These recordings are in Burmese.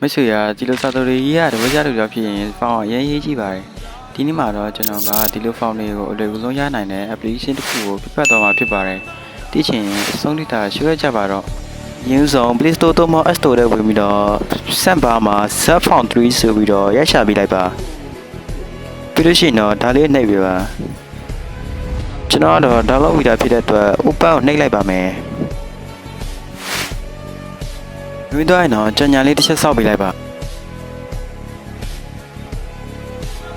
မိတ်ဆွေကဒီလိုစာတော်တွေရေးရတဝကြတူတော့ဖြစ်ရင်ဖောင်းအရင်ရေးကြည့်ပါတယ်ဒီနေ့မှာတော့ကျွန်တော်ကဒီလိုဖောင်းတွေကိုအလွယ်ကူဆုံးရနိုင်တဲ့ application တစ်ခုကိုပြဖတ်သွားမှာဖြစ်ပါတယ်တိချင်အဆုံးထိတာရွှေ့ကြပါတော့ရင်းဆုံး Play Store တို့မှာ App Store ထဲဝင်ပြီးတော့စမ်ဘာမှာ Sub Found 3ဆိုပြီးတော့ရိုက်ရှာပေးလိုက်ပါပြီးလို့ရှိရင်တော့ဒါလေးနှိပ်ပြပါကျွန်တော်ကတော့ download ဝီတာဖြစ်တဲ့အတွက် open ကိုနှိပ်လိုက်ပါမယ် မြင်တော့ရင်တော့ကြညာလေးတစ်ချက်စောက်ပေးလိုက်ပါ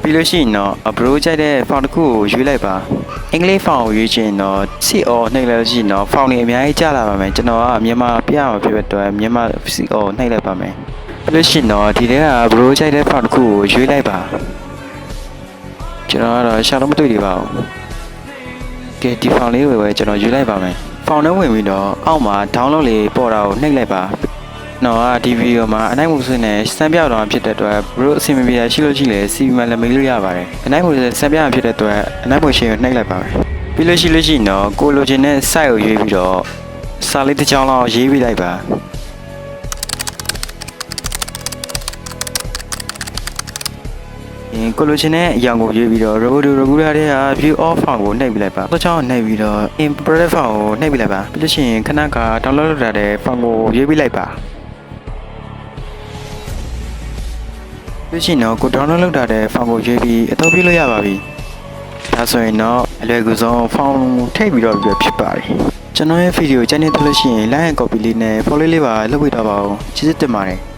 ပြီးလို့ရှိရင်တော့ bro ကြိုက်တဲ့ font တစ်ခုကိုရွေးလိုက်ပါအင်္ဂလိပ် font ကိုရွေးချင်တော့ CO နှိပ်လိုက်လို့ရှိရင်တော့ font တွေအများကြီးကျလာပါမယ်ကျွန်တော်ကမြန်မာပြရမှာဖြစ်တဲ့အတွက်မြန်မာ CO နှိပ်လိုက်ပါမယ်ပြီးလို့ရှိရင်တော့ဒီထဲက bro ကြိုက်တဲ့ font တစ်ခုကိုရွေးလိုက်ပါကျွန်တော်ကတော့ရှာလို့မတွေ့သေးပါဘူးကဲဒီဖောင်လေးကိုပဲကျွန်တော်ယူလိုက်ပါမယ်ဖောင်ထဲဝင်ပြီးတော့အောက်မှာ download လေးပေါ်တာကိုနှိပ်လိုက်ပါ တော့ကဒီဗီဒီယိုမှာအနိုင်မှုဆွနဲ့စမ်းပြတော့ဖြစ်တဲ့အတွက်ဘရိုအစီအမပြေရှိလို့ရှိလေစီမံလည်းမေးလို့ရပါတယ်အနိုင်မှုဆွစမ်းပြဖြစ်တဲ့အတွက်အနိုင်မှုရှင်ကိုနှိပ်လိုက်ပါမယ်ပြီးလို့ရှိလို့ရှိရင်တော့ကိုလိုချင်တဲ့ site ကိုရွေးပြီးတော့စာလေးတစ်ချောင်းလောက်ရေးပြလိုက်ပါင်ကိုလိုချင်တဲ့အရာကိုရွေးပြီးတော့ robot robot ရဲ့ view off file ကိုနှိပ်ပြလိုက်ပါ။တော့ချောင်းနှိပ်ပြီးတော့ import file ကိုနှိပ်ပြလိုက်ပါ။ပြီးလို့ရှိရင်ခဏက download လုပ်ထားတဲ့ file ကိုရွေးပြလိုက်ပါ။ ပြီးရှိရင်တော့ကို download လုပ်ထားတဲ့ file ကိုရွေးပြီးအသုံးပြုလို့ရပါပြီ။ဒါဆိုရင်တော့အလွယ်ကူဆုံး file ထိပ်ပြီးတော့ပြဖြစ်ပါတယ်။ကျွန်တော်ရဲ့ဗီဒီယိုကြိုက်နေတယ်လို့ရှိရင် like and copy လေးနဲ့ follow လေးပါလုပ်ပေးတော့ပါဦး။ကျေးဇူးတင်ပါတယ်။